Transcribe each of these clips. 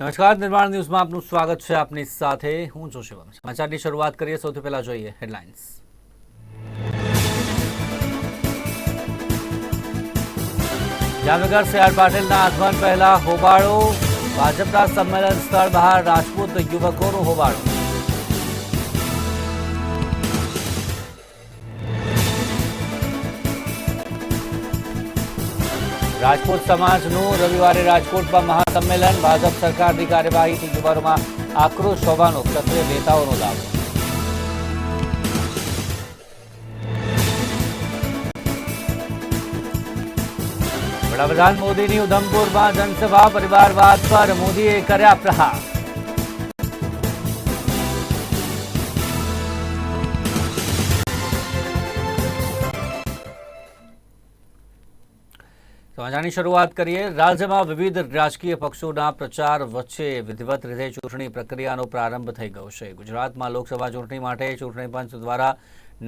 નમસ્કાર, નિર્માણ ન્યૂઝમાં આપનું સ્વાગત છે આપની સાથે. હું છું શિવમ. સમાચારની શરૂઆત કરીએ, સૌથી પહેલા જોઈએ હેડલાઇન્સ. જામનગર સી પાટીલના આગમન પહેલા હોબાળો. ભાજપના સંમેલન સ્થળ બહાર રાજપૂત યુવકોનું હોબાળો. રાજપૂત સમાજનું રવિવારે રાજકોટમાં મહાસંમેલન. ભાજપ સરકારની કાર્યવાહીથી યુવાનોમાં આક્રોશ હોવાનો ક્ષત્રિય નેતાઓનો દાવો. વડાપ્રધાન મોદીની ઉધમપુરમાં જનસભા પરિવારવાદ પર મોદીએ કર્યા પ્રહાર. સમાચારની શરૂઆત કરીએ. રાજ્યમાં વિવિધ રાજકીય પક્ષોના પ્રચાર વચ્ચે વિધિવત રીતે ચૂંટણી પ્રક્રિયાનો પ્રારંભ થઈ ગયો છે. ગુજરાતમાં લોકસભા ચૂંટણી માટે ચૂંટણી પંચ દ્વારા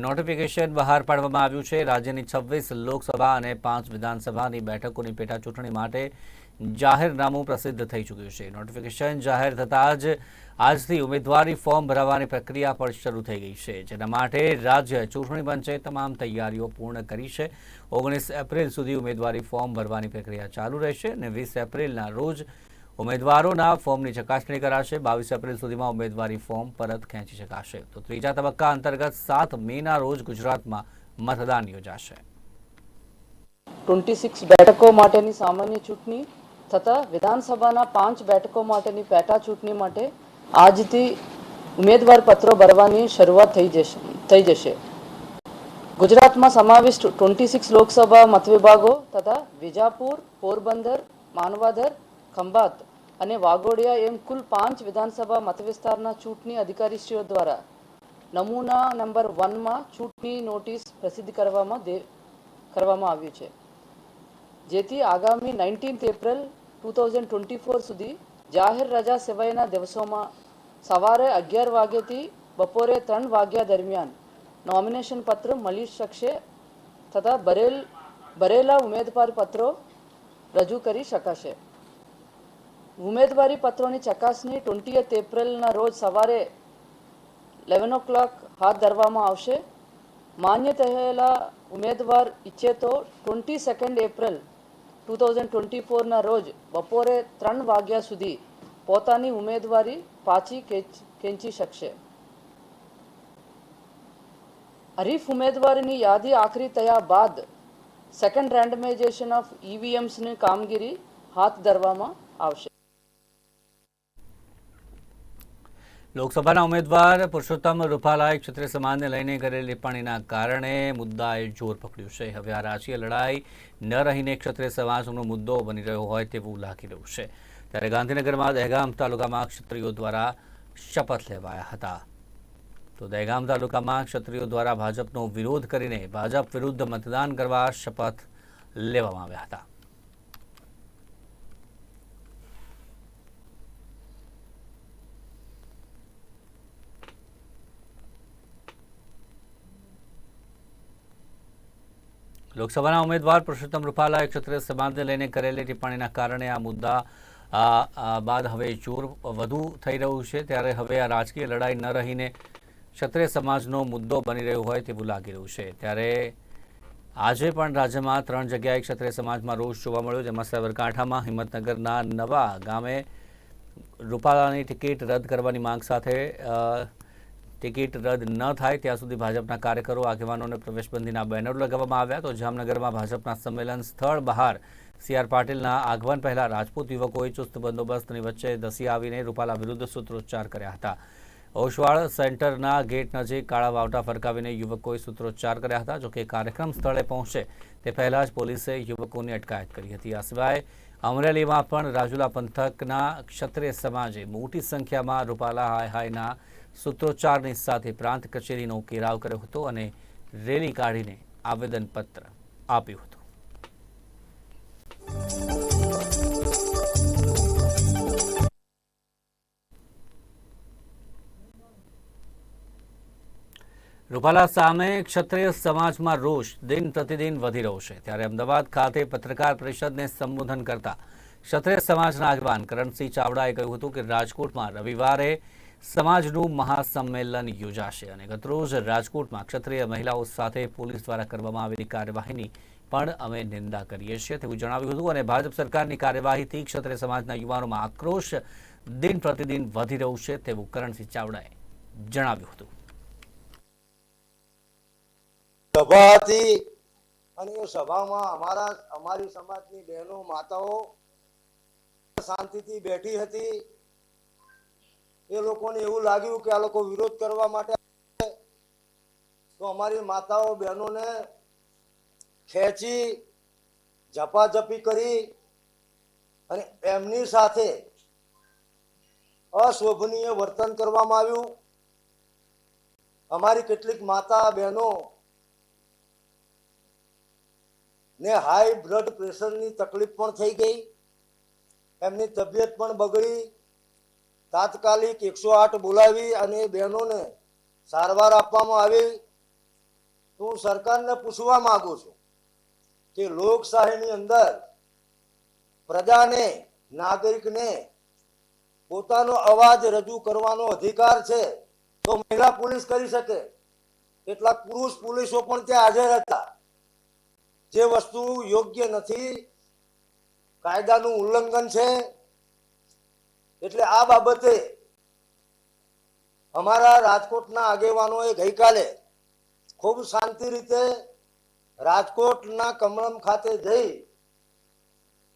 નોટિફિકેશન બહાર પાડવામાં આવ્યું છે. રાજ્યની છવ્વીસ લોકસભા અને પાંચ વિધાનસભાની બેઠકોની પેટા ચૂંટણી માટે જાહેરનામું પ્રસિદ્ધ થઈ ચૂક્યું છે. નોટિફિકેશન જાહેર થતાં જ આજથી ઉમેદવારી ફોર્મ ભરાવાની પ્રક્રિયા પણ શરૂ થઈ ગઈ છે. જેના માટે રાજ્ય ચૂંટણી પંચે તમામ તૈયારીઓ પૂર્ણ કરી છે. ઓગણીસ એપ્રિલ સુધી ઉમેદવારી ફોર્મ ભરવાની પ્રક્રિયા ચાલુ રહેશે અને વીસ એપ્રિલના રોજ ઉમેદવારોના ફોર્મની ચકાસણી કરાશે. બાવીસ એપ્રિલ સુધીમાં ઉમેદવારી ફોર્મ પરત ખેંચી શકાશે. તો ત્રીજા તબક્કા અંતર્ગત સાત મેના રોજ ગુજરાતમાં મતદાન યોજાશે. ટ્વેન્ટી સિક્સ બેઠકો માટેની સામાન્ય ચૂંટણી તથા વિધાનસભાના પાંચ બેઠકો માટેની પેટા ચૂંટણી માટે આજથી ઉમેદવાર પત્રો ભરવાની શરૂઆત થઈ જશે થઈ જશે. ગુજરાતમાં સમાવિષ્ટ ટ્વેન્ટી સિક્સ લોકસભા મતવિભાગો તથા વિજાપુર, પોરબંદર, માનવાધર, ખંભાત અને વાઘોડિયા એમ કુલ પાંચ વિધાનસભા મતવિસ્તારના ચૂંટણી અધિકારીશ્રીઓ દ્વારા નમૂના નંબર વનમાં ચૂંટણી નોટિસ પ્રસિદ્ધ કરવામાં કરવામાં આવ્યું છે. જેથી આગામી nineteenth April two thousand twenty four સુધી જાહેર રજા સિવાયના દિવસોમાં સવારે અગિયાર વાગ્યાથી બપોરે ત્રણ વાગ્યા દરમિયાન નોમિનેશન પત્ર મળી શકશે તથા ભરેલ ભરેલા ઉમેદવાર પત્રો રજૂ કરી શકાશે. ઉમેદવારી પત્રોની ચકાસણી ટ્વેન્ટીએથ એપ્રિલના રોજ સવારે લેવન ઓ ક્લોક હાથ ધરવામાં આવશે. માન્ય થયેલા ઉમેદવાર ઈચ્છે તો twenty second April two thousand twenty ફોરના રોજ બપોરે ત્રણ વાગ્યા સુધી પોતાની ઉમેદવારી પાછી ખેંચી શકશે. હરીફ ઉમેદવારીની યાદી આખરી થયા બાદ સેકન્ડ રેન્ડમાઇઝેશન ઓફ ઈવીએમ્સની કામગીરી હાથ ધરવામાં આવશે. લોકસભાના ઉમેદવાર પુરુષોત્તમ રૂપાલાએ ક્ષત્રિય સમાજને લઈને કરેલી ટિપ્પણીના કારણે મુદ્દાએ જોર પકડ્યું છે. હવે આ રાજકીય લડાઈ ન રહીને ક્ષત્રિય સમાજનો મુદ્દો બની રહ્યો હોય તેવું લાગી રહ્યું છે. ત્યારે ગાંધીનગરમાં દહેગામ તાલુકામાં ક્ષત્રિયો દ્વારા શપથ લેવાયા હતા. તો દહેગામ તાલુકામાં ક્ષત્રિયો દ્વારા ભાજપનો વિરોધ કરીને ભાજપ વિરુદ્ધ મતદાન કરવા શપથ લેવામાં આવ્યા હતા. લોકસભાના ઉમેદવાર પુરુષોત્તમ રૂપાલાએ ક્ષત્રિય સમાજને લઈને કરેલી ટિપ્પણીના કારણે આ મુદ્દા બાદ હવે જોર વધુ થઈ રહ્યું છે. ત્યારે હવે આ રાજકીય લડાઈ ન રહીને ક્ષત્રિય સમાજનો મુદ્દો બની રહ્યો હોય તેવું લાગી રહ્યું છે. ત્યારે આજે પણ રાજ્યમાં ત્રણ જગ્યાએ ક્ષત્રિય સમાજમાં રોષ જોવા મળ્યો, જેમાં સાબરકાંઠામાં, હિંમતનગરના નવા ગામે રૂપાલાની ટિકિટ રદ કરવાની માંગ સાથે ટિકિટ રદ ન થાય ત્યાં સુધી ભાજપના કાર્યકરો આગેવાનોને પ્રવેશબંધીના બેનર લગાવવામાં આવ્યા તો જામનગરમાં ભાજપના સંમેલન સ્થળ બહાર. સીઆર પાટીલના આગમન પહેલા રાજપૂત યુવકોએ ચુસ્ત બંદોબસ્તની વચ્ચે ધસી આવીને રૂપાલા વિરુદ્ધ સૂત્રોચ્ચાર કર્યા હતા. ઓશવાળ સેન્ટરના ગેટ નજીક કાળા વાવટા ફરકાવીને યુવકોએ સૂત્રોચ્ચાર કર્યા હતા. જોકે કાર્યક્રમ સ્થળે પહોંચે તે પહેલા જ પોલીસે યુવકોની અટકાયત કરી હતી. આ સિવાય અમરેલીમાં પણ રાજુલા પંથકના ક્ષત્રિય સમાજે મોટી સંખ્યામાં રૂપાલા હાય હાયના સૂત્રોચ્ચારની સાથે પ્રાંત કચેરીનો ઘેરાવ કર્યો હતો અને રેલી કાઢીને આવેદનપત્ર આપ્યું હતું. રૂપાલા સામે ક્ષત્રિય સમાજમાં રોષ દિન પ્રતિદિન વધી રહ્યો છે. ત્યારે અમદાવાદ ખાતે પત્રકાર પરિષદને સંબોધન કરતા ક્ષત્રિય સમાજના આગેવાન કરણસિંહ ચાવડાએ કહ્યું હતું કે રાજકોટમાં રવિવારે સમાજનું મહાસંમેલન યોજાશે અને ગતરોજ રાજકોટમાં ક્ષત્રિય મહિલાઓ સાથે પોલીસ દ્વારા કરવામાં આવેલી કાર્યવાહીની પણ અમે નિંદા કરીએ છીએ તેવું જણાવ્યું હતું અને ભાજપ સરકારની કાર્યવાહીથી ક્ષત્રિય સમાજના યુવાનોમાં આક્રોશ દિન પ્રતિદિન વધી રહ્યું છે તેવું કરણસિંહ ચાવડાએ જણાવ્યું હતું. સભા હતી અને એ સભામાં અમારા અમારી સમાજની બહેનો, માતાઓ શાંતિથી બેઠી હતી. એ લોકોને એવું લાગ્યું કે આ લોકો વિરોધ કરવા માટે તો અમારી માતાઓ બહેનોને ખેંચી, ઝપાઝપી કરી અને એમની સાથે અશોભનીય વર્તન કરવામાં આવ્યું. અમારી કેટલીક માતા બહેનો ને હાઈ બ્લડ પ્રેશરની તકલીફ પણ થઈ ગઈ. એમની તબિયત પણ બગડી. તાત્કાલિક એકસો આઠ બોલાવી અને બહેનોને સારવાર આપવામાં આવી. હું સરકારને પૂછવા માંગુ છું કે લોકશાહીની અંદર પ્રજાને, નાગરિકને પોતાનો અવાજ રજૂ કરવાનો અધિકાર છે તો મહિલા પોલીસ કરી શકે. કેટલાક પુરુષ પોલીસો પણ ત્યાં હાજર હતા. જે વસ્તુ યોગ્ય નથી, કાયદાનું ઉલ્લંઘન છે એટલે આ બાબતે અમારા રાજકોટના આગેવાનોએ ગઈકાલે ખૂબ શાંતિ રીતે રાજકોટના કમળમ ખાતે જઈ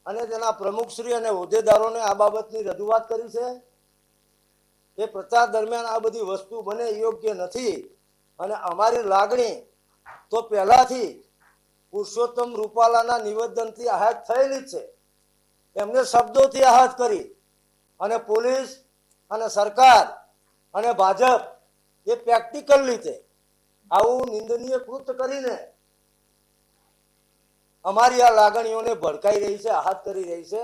અને તેના પ્રમુખશ્રી અને હોદ્દેદારોને આ બાબતની રજૂઆત કરી છે. એ પ્રચાર દરમિયાન આ બધી વસ્તુ બને યોગ્ય નથી અને અમારી લાગણી તો પહેલાથી પુરુષોત્તમ રૂપાલાના નિવેદનથી આહત થયેલી જ છે. એમને શબ્દોથી આહત કરી અને પોલીસ અને સરકાર અને ભાજપ એ પ્રેક્ટિકલ રીતે આવું નિંદનીય કૃત કરીને અમારી આ લાગણીઓને ભડકાઈ રહી છે, આહત કરી રહી છે.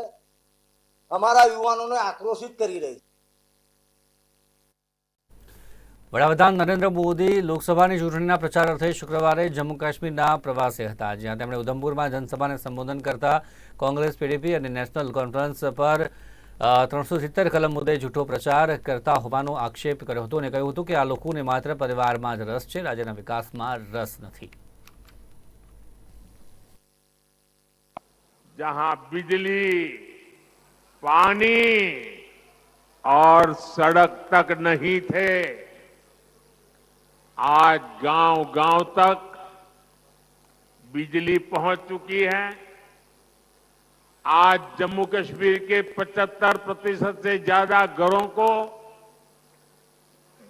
અમારા યુવાનોને આક્રોશિત કરી રહી છે. વડાપ્રધાન નરેન્દ્ર મોદી લોકસભાની ચૂંટણીના પ્રચાર અર્થે શુક્રવારે જમ્મુ કાશ્મીરના પ્રવાસે હતા, જ્યાં તેમણે ઉધમપુરમાં જનસભાને સંબોધન કરતા કોંગ્રેસ, પીડીપી અને નેશનલ કોન્ફરન્સ પર ત્રણસો સિત્તેર કલમ મુદ્દે જૂઠો પ્રચાર કરતા હોવાનો આક્ષેપ કર્યો હતો અને કહ્યું હતું કે આ લોકોને માત્ર પરિવારમાં જ રસ છે રાજ્યના વિકાસમાં રસ નથી जहां बिजली पानी और सड़क तक नहीं थे आज गांव गांव तक बिजली पहुंच चुकी है आज जम्मू कश्मीर के 75 प्रतिशत से ज़्यादा घरों को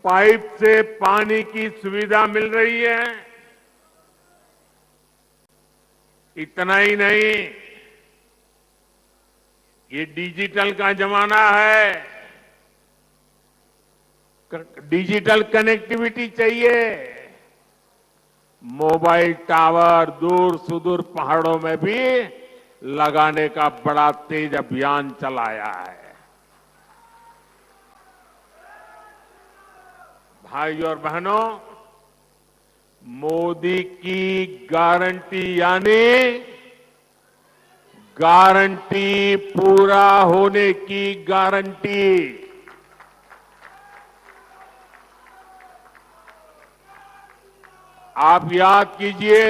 पाइप से पानी की सुविधा मिल रही है। इतना ही नहीं, ये डिजिटल का जमाना है। डिजिटल कनेक्टिविटी चाहिए। मोबाइल टावर दूर सुदूर पहाड़ों में भी लगाने का बड़ा तेज अभियान चलाया है। भाई और बहनों, मोदी की गारंटी यानी गारंटी पूरा होने की गारंटी। आप याद कीजिए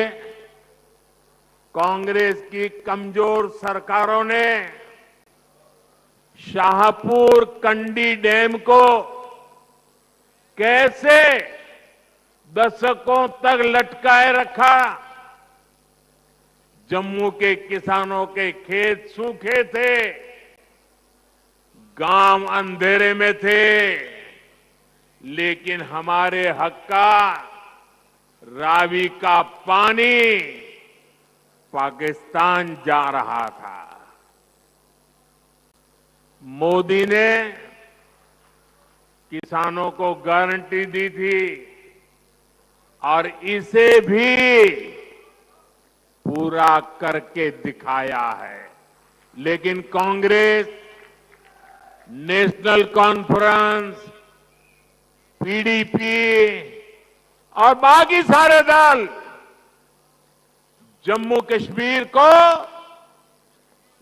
कांग्रेस की कमज़ोर सरकारों ने शाहपुर कंडी डैम को कैसे दशकों तक लटकाए रखा? जम्मू के किसानों के खेत सूखे थे, गाँव अंधेरे में थे, लेकिन हमारे हक का रावी का पानी पाकिस्तान जा रहा था। मोदी ने किसानों को गारंटी दी थी और इसे भी पूरा करके दिखाया है। लेकिन कांग्रेस, नेशनल कॉन्फ्रेंस, पीडीपी और बाकी सारे दल जम्मू कश्मीर को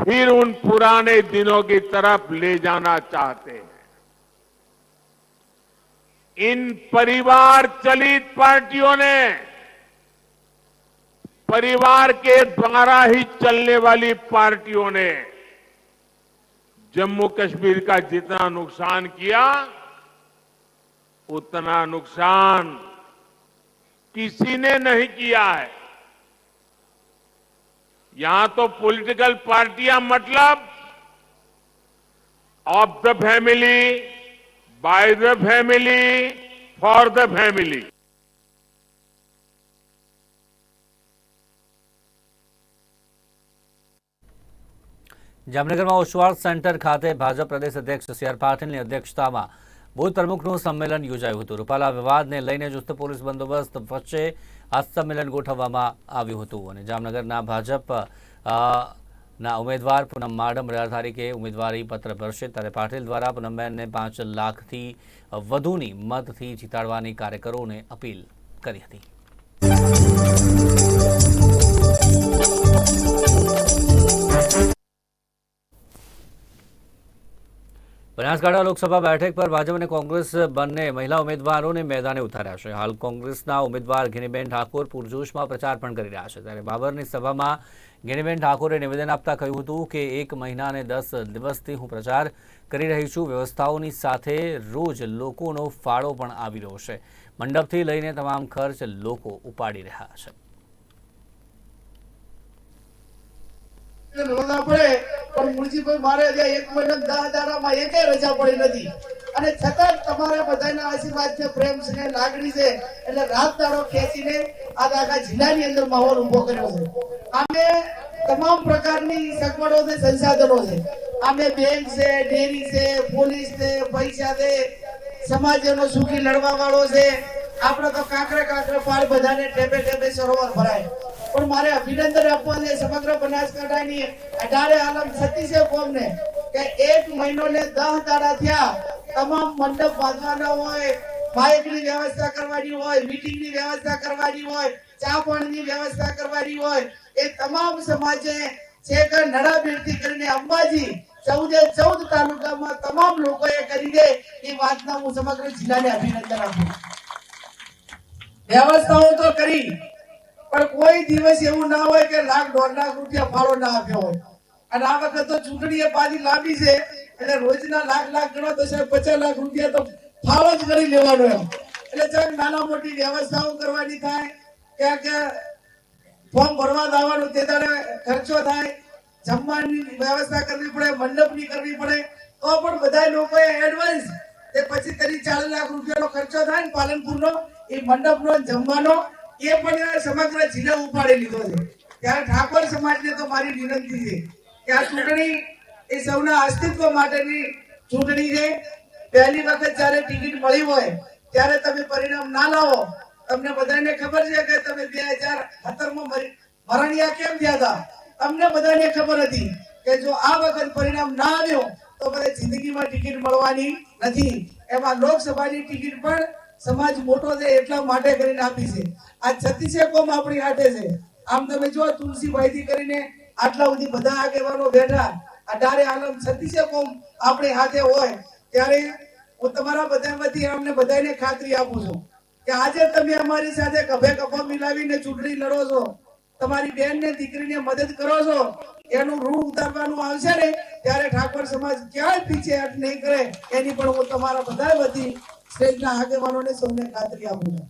फिर उन पुराने दिनों की तरफ़ ले जाना चाहते हैं। इन परिवार चलित पार्टियों ने परिवार के द्वारा ही चलने वाली पार्टियों ने जम्मू कश्मीर का जितना नुकसान किया, उतना नुकसान किसी ने नहीं किया है। यहां तो पॉलिटिकल पार्टियां मतलब of the family by the family for the family જામનગરમાં ઓશવાળ સેન્ટર ખાતે ભાજપ પ્રદેશ અધ્યક્ષ સી આર પાટીલની અધ્યક્ષતામાં બુથ પ્રમુખનું સંમેલન યોજાયું હતું રૂપાલા વિવાદને લઈને ચુસ્ત પોલીસ બંદોબસ્ત વચ્ચે આ સંમેલન ગોઠવવામાં આવ્યું હતું અને જામનગરના ભાજપ ના ઉમેદવાર પૂનમ માડમ રહ્યા તારીખે ઉમેદવારી પત્ર ભરશે ત્યારે પાટીલ દ્વારા પૂનમબેનને પાંચ લાખથી વધુની મતથી જીતાડવાની કાર્યકરોને અપીલ કરી હતી. બનાસકાંઠા લોકસભા બેઠક પર ભાજપ અને કોંગ્રેસ બંને મહિલા ઉમેદવારોને મેદાને ઉતાર્યા છે. હાલ કોંગ્રેસના ઉમેદવાર ગિનીબેન ઠાકોર પૂરજોશમાં પ્રચાર પણ કરી રહ્યા છે. ત્યારે બાબરની સભામાં ગિનીબેન ઠાકોરે નિવેદન આપતા કહ્યું હતું કે એક મહિના અને દસ દિવસથી હું પ્રચાર કરી રહી છું. વ્યવસ્થાઓની સાથે રોજ લોકોનો ફાળો પણ આવી રહ્યો છે. મંડપથી લઈને તમામ ખર્ચ લોકો ઉપાડી રહ્યા છે. રજા પડે પણ તમામ પ્રકારની સગવડો છે, સંસાધનો છે. આમે બેંક છે, ડેરી છે, પોલીસ છે, પૈસા છે, સમાજનો સુખી લડવા વાળો છે. આપણે તો કાંકરે કાંકરે પાર બધાને ટેપે ટેપે સરોવર ભરાય. પણ મારે અભિનંદન આપવાને સમગ્ર બનાસકાંઠાની અઢારે આલમ સતીશે કોમને કે એક મહિનો ને દસ દાડા થયા. તમામ મંડપ બાંધવાના હોય માઇકની વ્યવસ્થા કરવાની હોય, મીટિંગની વ્યવસ્થા કરવાની હોય, ચા પાણીની વ્યવસ્થા કરવાની હોય. એ તમામ સમાજે છેક કે નડાબેરથી કરીને અંબાજી ચૌદે ચૌદ તાલુકામાં તમામ લોકોએ કરી દે એ વાતના હું સમગ્ર જિલ્લાને અભિનંદન આપું. વ્યવસ્થાઓ તો કરી. પણ કોઈ દિવસ એવું ના હોય કે લાખ, દોઢ લાખ રૂપિયા ફાળો ના આપ્યો હોય. અને આ વખત તો ચૂંટણી પાછી લાંબી છે, એટલે રોજના લાખ લાખ ગણો તો સાહેબ પચાસ લાખ રૂપિયા તો ફાળો જ કરી લેવાનો એટલે ચાલ નાના મોટી વ્યવસ્થાઓ કરવાની થાય, ક્યાં કે ફોર્મ ભરવા દાવાનું તે તારે ખર્ચો થાય, જમવાની વ્યવસ્થા કરવી પડે, મંડપની કરવી પડે, તો પણ બધા લોકોએ એડવાન્સ તે પછી કરી ચાર લાખ રૂપિયાનો ખર્ચો થાય ને પાલનપુરનો, એ મંડપનો જમવાનો એ પણ સમગ્ર જિલ્લા ઉપાડી લીધો છે. ત્યારે ઠાકોર સમાજને તો મારી વિનંતી છે કે આ ચૂંટણી એ સૌના અસ્તિત્વ માટેની ચૂંટણી છે. પહેલી વખત જ્યારે ટિકિટ મળી હોય, ત્યારે તમે પરિણામ ના લાવો. તમને બધાને ખબર છે કે તમે બે હજાર સત્તરમાં મરણિયા કેમ થયા હતા? તમને બધાને ખબર હતી કે જો આ વખત પરિણામ ના આવ્યો, તો મને જિંદગીમાં ટિકિટ મળવાની નથી. એમાં લોકસભાની ટિકિટ પણ સમાજ મોટો છે એટલા માટે કરીને આપી છે. આ છત્તીસે કોમ આપણી હાથે છે. આમ તમે જો તુલસીભાઈથી કરીને આટલા સુધી બધા આગેવાનો બેઠા. અઢારે આલમ છત્તીસે કોમ આપણી હાથે હોય, ત્યારે હું તમારા બધામાંથી અમને બધાને ખાતરી આપું છું કે આજે તમે અમારી સાથે કભે કફા મિલાવીને ચૂંટણી લડો છો, તમારી બેન ને દીકરીને મદદ કરો છો, એનું ઋણ ઉતારવાનું આવશે ને, ત્યારે ઠાકોર સમાજ ક્યાંય પીછે નહીં કરે, એની પણ હું તમારા બધા વતી સ્ટેજના આગેવાનોને સૌને ખાતરી આપું છું.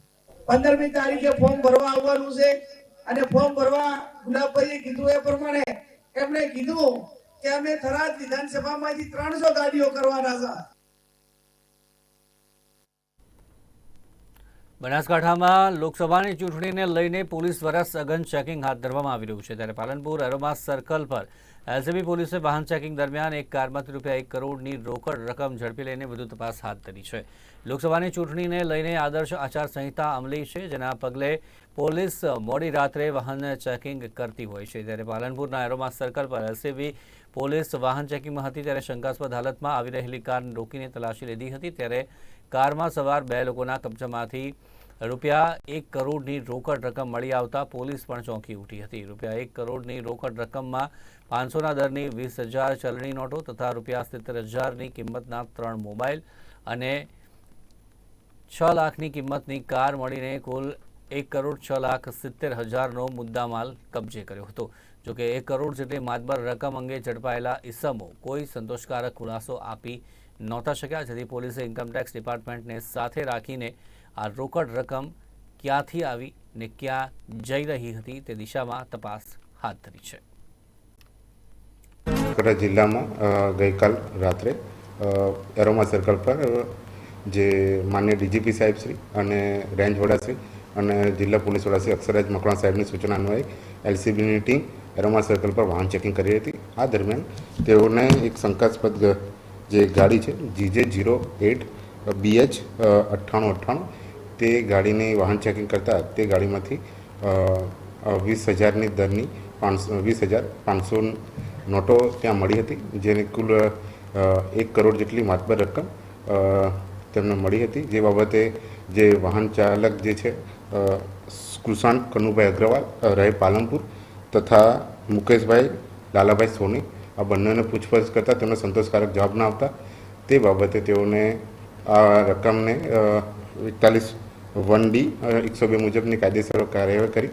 પંદરમી તારીખે ફોર્મ ભરવા આવવાનું છે અને ફોર્મ ભરવા ગુલાબભાઈએ કીધું એ પ્રમાણે એમણે કીધું કે અમે થરાદ વિધાનસભામાંથી ત્રણસો ગાડીઓ કરવાના છે. બનાસકાંઠામાં લોકસભાની ચૂંટણીને લઈને પોલીસ દ્વારા સઘન ચેકિંગ હાથ ધરવામાં આવી રહ્યું છે. ત્યારે પાલનપુર અરોમા સર્કલ પર એલસીબી પોલીસે વાહન ચેકિંગ દરમિયાન એક કારમાંથી રૂપિયા એક કરોડની રોકડ રકમ ઝડપી લઈને વધુ તપાસ હાથ ધરી છે. લોકસભાની ચૂંટણીને લઈને આદર્શ આચારસંહિતા અમલી છે, જેના પગલે પોલીસ મોડી રાત્રે વાહન ચેકિંગ કરતી હોય છે. ત્યારે પાલનપુરના એરોમા સર્કલ પર એલસીબી પોલીસ વાહન ચેકિંગમાં હતી, ત્યારે શંકાસ્પદ હાલતમાં આવી રહેલી કારને રોકીને તલાશી લીધી હતી. ત્યારે કારમાં સવાર બે લોકોના કબજામાંથી રૂપિયા એક કરોડની રોકડ રકમ મળી આવતા પોલીસ પણ ચોંકી ઉઠી હતી. રૂપિયા એક કરોડની રોકડ રકમમાં પાંચસોના દરની વીસ હજાર ચલણી નોટો તથા રૂપિયા સિત્તેર હજારની કિંમતના ત્રણ મોબાઈલ અને છ લાખની કિંમતની કાર મળીને કુલ એક કરોડ છ લાખ સિત્તેર હજારનો મુદ્દામાલ કબજે કર્યો હતો. જોકે એક કરોડ જેટલી માતબર રકમ અંગે ઝડપાયેલા ઇસમો કોઈ સંતોષકારક ખુલાસો આપી નહોતા શક્યા, જેથી પોલીસે ઇન્કમટેક્સ ડિપાર્ટમેન્ટને સાથે રાખીને આ રોકડ રકમ ક્યાંથી આવી ને ક્યાં જઈ રહી હતી તે દિશામાં તપાસ હાથ ધરી છે. બનાસકાંઠા જિલ્લામાં ગઈકાલ રાત્રે એરોમા સર્કલ પર જે માન્ય ડીજીપી સાહેબ શ્રી અને રેન્જ વડાશ્રી અને જિલ્લા પોલીસ વડાશ્રી અક્ષરાજ મકવાણા સાહેબની સૂચના અન્વયે એલસીબીની ટીમ એરોમા સર્કલ પર વાહન ચેકિંગ કરી હતી. આ દરમિયાન તેઓને એક શંકાસ્પદ જે ગાડી છે, જીજે જીરો એટ બીએચ અઠ્ઠાણું અઠ્ઠાણું, તે ગાડીની વાહન ચેકિંગ કરતા તે ગાડીમાંથી વીસ હજારની દરની પાંચસો, વીસ હજાર પાંચસો નોટો ત્યાં મળી હતી, જેની કુલ એક કરોડ જેટલી માતબર રકમ તેમને મળી હતી. જે બાબતે જે વાહન ચાલક જે છે કૃષાંત કનુભાઈ અગ્રવાલ રહે પાલનપુર, તથા મુકેશભાઈ, લાલાભાઈ સોની, આ બંનેને પૂછપરછ કરતાં તેમને સંતોષકારક જવાબ ના આવતા તે બાબતે તેઓને આ રકમને એકતાલીસ વન ડી એકસો બે મુજબની કાયદેસર કાર્યવાહી કરી.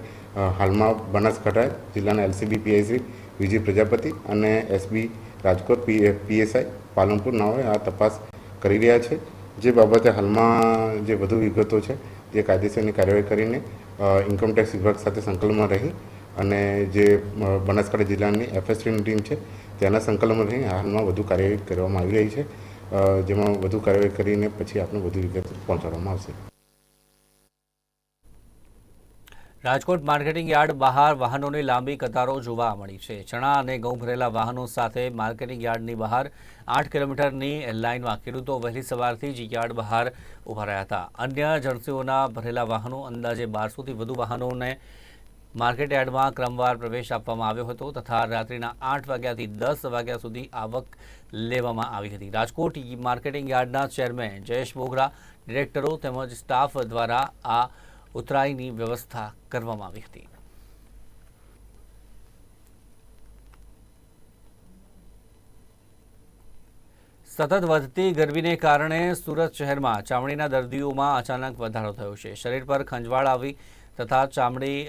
હાલમાં બનાસકાંઠા જિલ્લાના એલસીબી, પીઆઈસી વિજય પ્રજાપતિ અને SB Rajkot P PSI Palanpur નાઓએ આ તપાસ કરી રહ્યા છે. જે બાબતે હાલમાં જે વધુ વિગતો છે, તે કાયદેસરની કાર્યવાહી કરીને ઇન્કમટેક્સ વિભાગ સાથે સંકલનમાં રહી અને જે બનાસકાંઠા જિલ્લાની એફએસટીની ટીમ છે તેના સંકલનમાં રહી હાલમાં વધુ કાર્યવાહી કરવામાં આવી રહી છે. જેમાં વધુ કાર્યવાહી કરીને પછી આપણે વધુ વિગત પહોંચાડવામાં આવશે. રાજકોટ માર્કેટિંગ યાર્ડ બહાર વાહનોની લાંબી કતારો જોવા મળી છે. ચણા અને ઘઉં ભરેલા વાહનો સાથે માર્કેટિંગ યાર્ડની બહાર આઠ કિલોમીટરની લાઇનમાં ખેડૂતો વહેલી સવારથી જ યાર્ડ બહાર ઊભા રહ્યા હતા. અન્ય જણસીઓના ભરેલા વાહનો અંદાજે બારસોથી વધુ વાહનોને માર્કેટ યાર્ડમાં ક્રમવાર પ્રવેશ આપવામાં આવ્યો હતો તથા રાત્રિના આઠ વાગ્યાથી દસ વાગ્યા સુધી આવક લેવામાં આવી હતી. રાજકોટ માર્કેટિંગ યાર્ડના ચેરમેન જયેશ બોગરા ડિરેક્ટરો તેમજ સ્ટાફ દ્વારા આ ઉતરાઈની વ્યવસ્થા કરવામાં આવી હતી. સતત વધતી ગરમીને કારણે સુરત શહેરમાં ચામડીના દર્દીઓમાં અચાનક વધારો થયો છે. શરીર પર ખંજવાળ આવી તથા ચામડી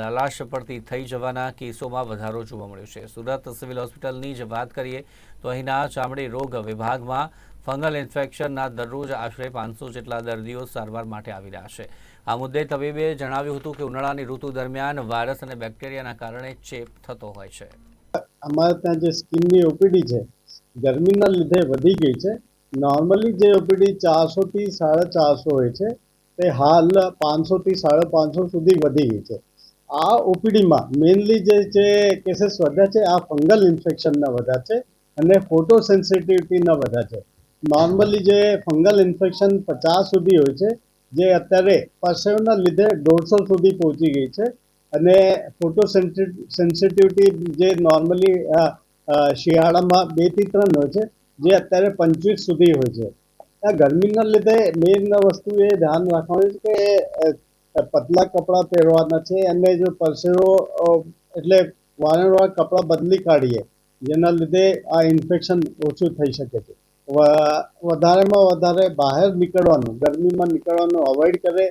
લાલાશ પડતી થઈ જવાના કેસોમાં વધારો જોવા મળ્યો છે. સુરત સિવિલ હોસ્પિટલની જ વાત કરીએ તો અહીંના ચામડી રોગ વિભાગમાં ફંગલ ઇન્ફેક્શનના દરરોજ આશરે પાંચસો જેટલા દર્દીઓ સારવાર માટે આવી રહ્યા છે. આ મુદ્દે તબીબે જણાવ્યું હતું કે ઉનાળાની ઋતુ દરમિયાન વાયરસ અને બેક્ટેરિયાના કારણે ચેપ થતો હોય છે. અમારે ત્યાં જે સ્કિનની ઓપીડી છે, ગરમીના લીધે વધી ગઈ છે. નોર્મલી જે ઓપીડી ચારસોથી સાડા ચારસો હોય છે, તે હાલ પાંચસોથી સાડા પાંચસો સુધી વધી ગઈ છે. આ ઓપીડીમાં મેઇનલી જે જે કેસીસ વધ્યા છે, આ ફંગલ ઇન્ફેક્શનના વધ્યા છે અને ફોટો સેન્સિટિવિટીના વધ્યા છે. નોર્મલી જે ફંગલ ઇન્ફેક્શન પચાસ સુધી હોય છે જે અત્યારે પરસેવના લીધે દોઢસો સુધી પહોંચી ગઈ છે. અને ફોટો સેન્સિટિવિટી જે નોર્મલી શિયાળામાં બેથી ત્રણ હોય છે, જે અત્યારે પંચવીસ સુધી હોય છે. આ ગરમીના લીધે મેઇન વસ્તુ એ ધ્યાન રાખવાનું છે કે પતલા કપડાં પહેરવાના છે અને જો પરસેવો એટલે વારંવાર કપડાં બદલી કાઢીએ, જેના લીધે આ ઇન્ફેક્શન ઓછું થઈ શકે છે. વધારેમાં વધારે બહાર નીકળવાનું, ગરમીમાં નીકળવાનું અવોઇડ કરે.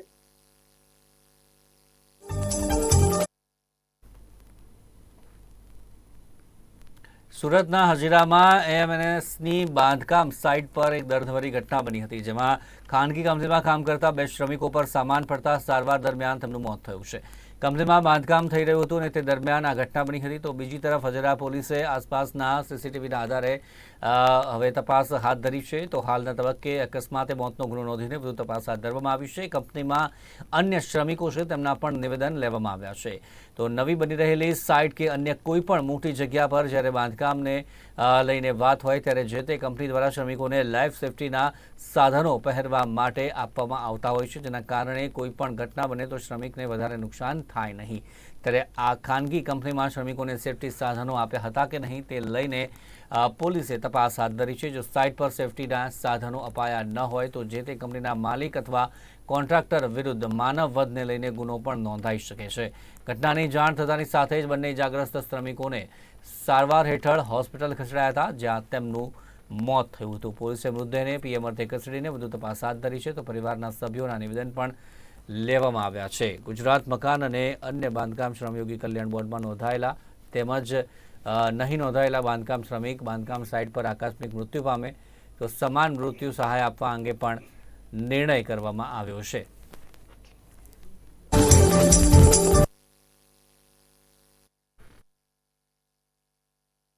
સુરતના હજીરામાં એએમએનએસની બાંધકામ સાઇટ પર એક દર્દભરી ઘટના બની હતી, જેમાં ખાનગી કંપનીમાં કામ કરતા બે શ્રમિકો પર સામાન પડતા સારવાર દરમિયાન તેમનું મોત થયું છે. કંપનીમાં બાંધકામ થઈ રહ્યું હતું અને તે દરમિયાન આ ઘટના બની હતી. તો બીજી તરફ હજરા પોલીસે આસપાસના સીસીટીવીના આધારે હવે તપાસ હાથ ધરી છે. તો હાલના તબક્કે અકસ્માતે મોતનો ગુનો નોંધીને વધુ તપાસ હાથ ધરવામાં આવી છે. કંપનીમાં અન્ય શ્રમિકો છે. તેમના પણ નિવેદન લેવામાં આવ્યા છે. તો નવી બની રહેલી સાઇટ કે અન્ય કોઈ પણ મોટી જગ્યા પર જ્યારે બાંધકામને લઈને વાત હોય ત્યારે જે તે કંપની દ્વારા શ્રમિકોને લાઈફ સેફટીના સાધનો પહેરવા માટે આપવામાં આવતા હોય છે. જેના કારણે કોઈ પણ ઘટના બને તો શ્રમિકને વધારે નુકસાન થાય નહીં. ત્યારે આ ખાનગી કંપનીમાં શ્રમિકોને સેફટી સાધનો આપ્યા હતા કે નહીં તે લઈને પોલીસે તપાસ હાથ ધરી છે. જો સાઇટ પર સેફટીના સાધનો અપાયા ન હોય તો જે તે કંપનીના માલિક અથવા કોન્ટ્રાક્ટર વિરુદ્ધ માનવ વધને લઈને ગુનો પણ નોંધાઈ શકે છે. ઘટનાની જાણ થતાની સાથે જ બંને ઇજાગ્રસ્ત શ્રમિકોને સારવાર હેઠળ હોસ્પિટલ ખસેડાયા હતા, જ્યાં તેમનું મોત થયું હતું. પોલીસે મૃતદેહને પીએમ અર્થે ખસેડીને વધુ તપાસ હાથ ધરી છે, તો પરિવારના સભ્યોના નિવેદન પણ લેવામાં આવ્યા છે. ગુજરાત મકાન અને અન્ય બાંધકામ શ્રમયોગી કલ્યાણ બોર્ડમાં નોંધાયેલા તેમજ નહીં નોંધાયેલા બાંધકામ શ્રમિક બાંધકામ સાઇટ પર આકસ્મિક મૃત્યુ પામે, તો સમાન મૃત્યુ સહાય આપવા અંગે પણ નિર્ણય કરવામાં આવ્યો છે.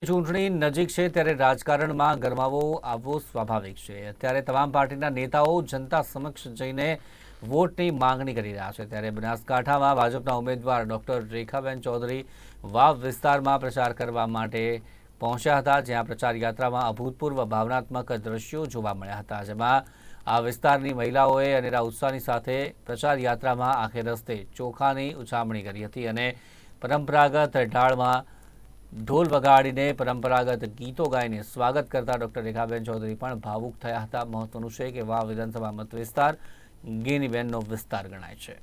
ચૂંટણી નજીક છે ત્યારે રાજકારણમાં ગરમાવો આવવો સ્વાભાવિક છે. અત્યારે તમામ પાર્ટીના નેતાઓ જનતા સમક્ષ જઈને વોટની માંગણી કરી રહ્યા છે. ત્યારે બનાસકાંઠામાં ભાજપના ઉમેદવાર ડોક્ટર રેખાબેન ચૌધરી વાવ વિસ્તારમાં પ્રચાર કરવા માટે પહોંચ્યા હતા, જ્યાં પ્રચાર યાત્રામાં અભૂતપૂર્વ ભાવનાત્મક દ્રશ્યો જોવા મળ્યા હતા, જેમાં આ વિસ્તારની મહિલાઓએ અનેરા ઉત્સાહની સાથે પ્રચાર યાત્રામાં આખે રસ્તે ચોખાની ઉછામણી કરી હતી અને પરંપરાગત ઢાળમાં ઢોલ વગાડીને પરંપરાગત ગીતો ગાઈને સ્વાગત કરતા ડોક્ટર રેખાબેન ચૌધરી પણ ભાવુક થયા હતા. મહત્વનું છે કે વાવ વિધાનસભા મત વિસ્તાર ગેનીબેનનો વિસ્તાર ગણાય છે.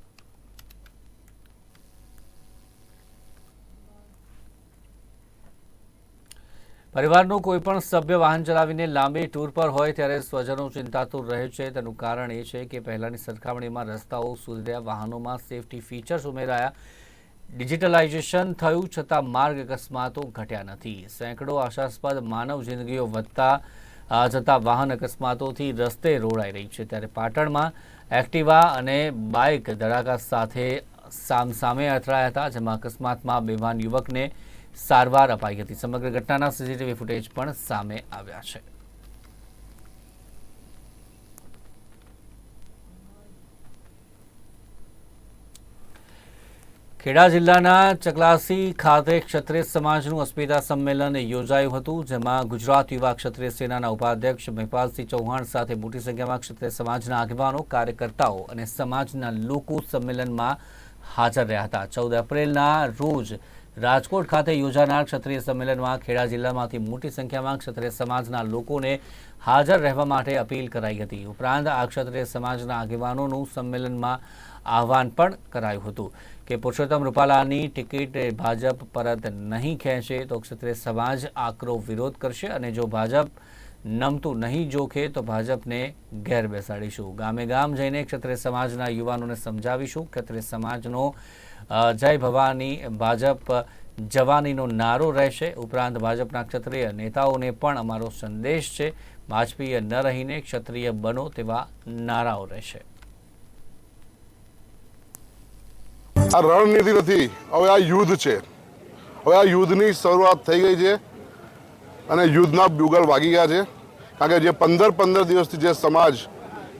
પરિવારનું કોઈ પણ સભ્ય વાહન ચલાવીને લાંબી ટૂર પર હોય ત્યારે સ્વજનો ચિંતાતુર રહે છે. તેનું કારણ એ છે કે પહેલાંની સરખામણીમાં રસ્તાઓ સુધર્યા, વાહનોમાં સેફટી ફીચર્સ ઉમેરાયા ડિજિટલાઇઝેશન થયું છતાં માર્ગ અકસ્માતો ઘટ્યા નથી. સેંકડો આશાસ્પદ માનવ જિંદગીઓ વધતા જતા વાહન અકસ્માતોથી રસ્તે રોડાઈ રહી છે. ત્યારે પાટણમાં એક્ટિવા અને બાઇક ધડાકા સાથે સામસામે અથડાયા હતા, જેમાં અકસ્માતમાં બેભાન યુવકને સારવાર અપાઈ હતી. સમગ્ર ઘટનાના સીસીટીવી ફૂટેજ પણ સામે આવ્યા છે. ખેડા જિલ્લાના ચકલાસી ખાતે ક્ષત્રિય સમાજનું અસ્મિતા સંમેલન યોજાયું હતું, જેમાં ગુજરાત યુવા ક્ષત્રિય સેનાના ઉપાધ્યક્ષ મહેપાલસિંહ ચૌહાણ સાથે મોટી સંખ્યામાં ક્ષત્રિય સમાજના આગેવાનો, કાર્યકર્તાઓ અને સમાજના લોકો સંમેલનમાં હાજર રહ્યા હતા. ચૌદ એપ્રિલના રોજ રાજકોટ ખાતે યોજાનાર ક્ષત્રિય સંમેલનમાં ખેડા જિલ્લામાંથી મોટી સંખ્યામાં ક્ષત્રિય સમાજના લોકોને હાજર રહેવા માટે અપીલ કરાઈ હતી. ઉપરાંત આ ક્ષત્રિય સમાજના આગેવાનોનું સંમેલનમાં આહવાન પણ કરાયું હતું. કે પુરુષોત્તમ રૂપાલાની ટિકિટ ભાજપ પરત નહીં ખેંચે તો ક્ષત્રિય સમાજ આકરો વિરોધ કરશે અને જો ભાજપ નમતું નહીં જોખે તો ભાજપને ઘેર બેસાડીશું. ગામે ગામ જઈને ક્ષત્રિય સમાજના યુવાનોને સમજાવીશું. ક્ષત્રિય સમાજનો જય ભવાની ભાજપ જવાનીનો નારો રહેશે. ઉપરાંત ભાજપના ક્ષત્રિય નેતાઓને પણ અમારો સંદેશ છે. વાજપેયી ન રહીને ક્ષત્રિય બનો તેવા નારાઓ રહેશે. આ રણનીતિ નથી. હવે આ યુદ્ધ છે. હવે આ યુદ્ધની શરૂઆત થઈ ગઈ છે અને યુદ્ધના બ્યુગલ વાગી ગયા છે. કારણ કે જે પંદર પંદર દિવસથી જે સમાજ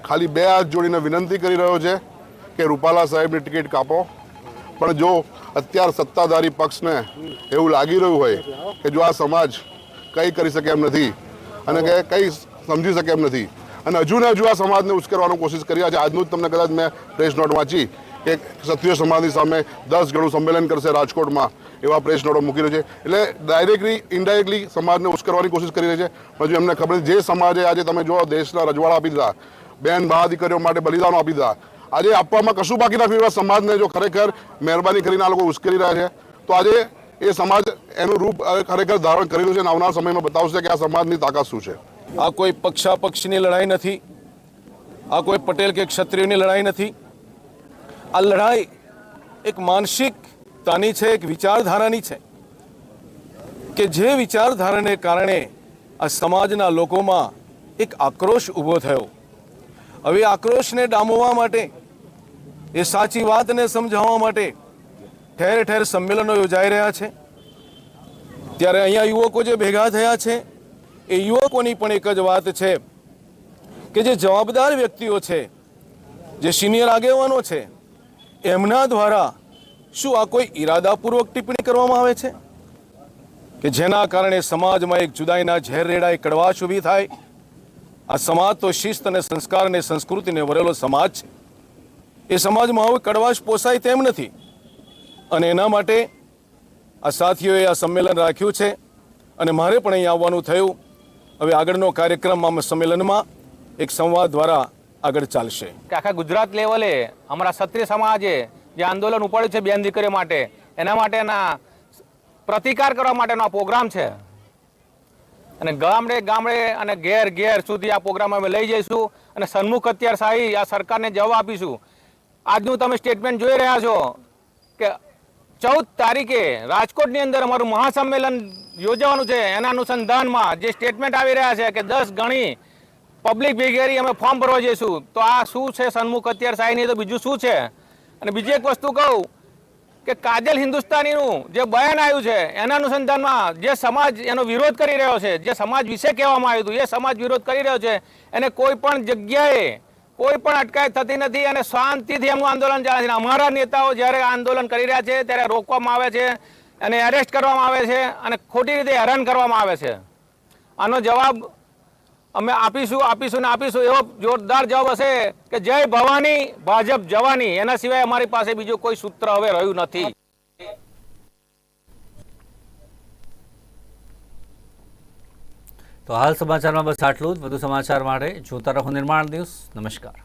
ખાલી બે હાથ જોડીને વિનંતી કરી રહ્યો છે કે રૂપાલા સાહેબની ટિકિટ કાપો. પણ જો અત્યાર સત્તાધારી પક્ષને એવું લાગી રહ્યું હોય કે જો આ સમાજ કંઈ કરી શકે એમ નથી અને કે કંઈ સમજી શકે એમ નથી. અને હજુ ને હજુ આ સમાજને ઉશ્કેરવાનો કોશિશ કરી રહ્યા છે. આજનું જ તમને કદાચ મેં પ્રેસ નોટ વાંચી. કે ક્ષત્રિય સમાજની સામે દસ ગણું સંમેલન કરશે રાજકોટમાં, એવા પ્રેસ નોટો મૂકી રહ્યો છે. એટલે ડાયરેક્ટલી ઇનડાયરેક્ટલી સમાજને ઉશ્કરવાની કોશિશ કરી રહી છે. પછી એમને ખબર જે સમાજે આજે તમે જો દેશના રજવાડા આપી દીધા, બેન બા દીકરીઓ માટે બલિદાનો આપી દીધા. આજે આપવામાં કશું બાકી નથી એવા સમાજને જો ખરેખર મહેરબાની કરીને આ લોકો ઉશ્કેરી રહ્યા છે. તો આજે એ સમાજ એનું રૂપ ખરેખર ધારણ કરેલું છે અને આવનાર સમયમાં બતાવશે કે આ સમાજની તાકાત શું છે. આ કોઈ પક્ષાપક્ષની લડાઈ નથી. આ કોઈ પટેલ કે ક્ષત્રિયની લડાઈ નથી. આ લડાઈ એક માનસિકતાની છે, એક વિચારધારાની છે કે જે વિચારધારાને કારણે આ સમાજના લોકોમાં એક આક્રોશ ઊભો થયો. હવે આક્રોશને ડામવા માટે, એ સાચી વાતને સમજાવવા માટે ઠેર ઠેર સંમેલનો યોજાઈ રહ્યા છે. ત્યારે અહીંયા યુવકો જે ભેગા થયા છે, એ યુવકોની પણ એક જ વાત છે કે જે જવાબદાર વ્યક્તિઓ છે, જે સિનિયર આગેવાનો છે એમના દ્વારા શું આ કોઈ ઈરાદાપૂર્વક ટિપ્પણી કરવામાં આવે છે? કે જેના કારણે સમાજમાં એક જુદાઈના ઝેર રેડાય કડવાશ ઊભી થાય? આ સમાજ તો શિસ્ત અને સંસ્કાર અને સંસ્કૃતિને વરેલો સમાજ છે. એ સમાજમાં હવે કડવાશ પોસાય તેમ નથી. અને એના માટે આ સાથીઓએ આ સંમેલન રાખ્યું છે. અને મારે પણ અહીં આવવાનું થયું. હવે આગળનો કાર્યક્રમ આમ સંમેલનમાં એક સંવાદ દ્વારા આગળ ચાલશે. કે આખા ગુજરાત લેવલે અમારા ક્ષત્રિય સમાજે જે આંદોલન ઉપાડ્યું છે બેન દીકરીઓ માટે, એના માટેના પ્રતિકાર કરવા માટેનો આ પ્રોગ્રામ છે. અને ગામડે ગામડે અને ઘેર ઘેર સુધી આ પ્રોગ્રામ અમે લઈ જઈશું અને સન્મુખ અત્યારશાહી આ સરકારને જવાબ આપીશું. આજનું તમે સ્ટેટમેન્ટ જોઈ રહ્યા છો કે ચૌદ તારીખે રાજકોટની અંદર અમારું મહાસંમેલન યોજવાનું છે. એના અનુસંધાનમાં જે સ્ટેટમેન્ટ આવી રહ્યા છે કે દસ ગણી પબ્લિક ભેગેરી અમે ફોર્મ ભરવા જઈશું. તો આ શું છે સન્મુખ? અત્યાર સાહીની તો બીજું શું છે? અને બીજી એક વસ્તુ કહું કે કાજલ હિન્દુસ્તાનીનું જે બયાન આવ્યું છે, એના અનુસંધાનમાં જે સમાજ એનો વિરોધ કરી રહ્યો છે, જે સમાજ વિશે કહેવામાં આવ્યું હતું, એ સમાજ વિરોધ કરી રહ્યો છે. એને કોઈ પણ જગ્યાએ કોઈ પણ અટકાયત થતી નથી અને શાંતિથી એમનું આંદોલન ચાલે છે. અમારા નેતાઓ જ્યારે આંદોલન કરી રહ્યા છે, ત્યારે રોકવામાં આવે છે અને એરેસ્ટ કરવામાં આવે છે અને ખોટી રીતે હેરાન કરવામાં આવે છે. આનો જવાબ અમે આપીશું આપીશું ને આપીશું. એવો જોરદાર જવાબ હશે કે જય ભવાની, ભાજપ જવાની. એના સિવાય અમારી પાસે બીજું કોઈ સૂત્ર હવે રહ્યું નથી. તો હાલ સમાચારમાં બસ આટલું જ. વધુ સમાચાર માટે જોતા રહો નિર્માણ દિવસ નમસ્કાર.